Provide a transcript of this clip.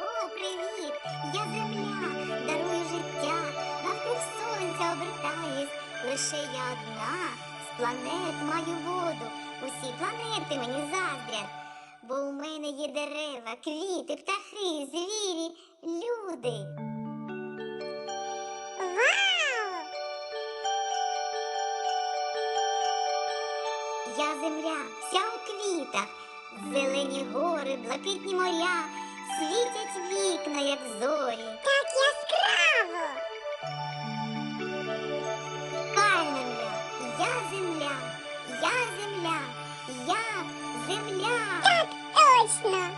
О, привіт! Я земля, дарую життя, навкруг сонця обертаюсь. Лише я одна з планет маю воду. Усі планети мені заздрять. Бо у мене є дерева, квіти, птахи, звірі, люди. Я земля, вся у квітах, зелені гори, блакитні моря, світять вікна, як зорі. Так яскраво. Кальна я земля, я земля, я земля. Так точно.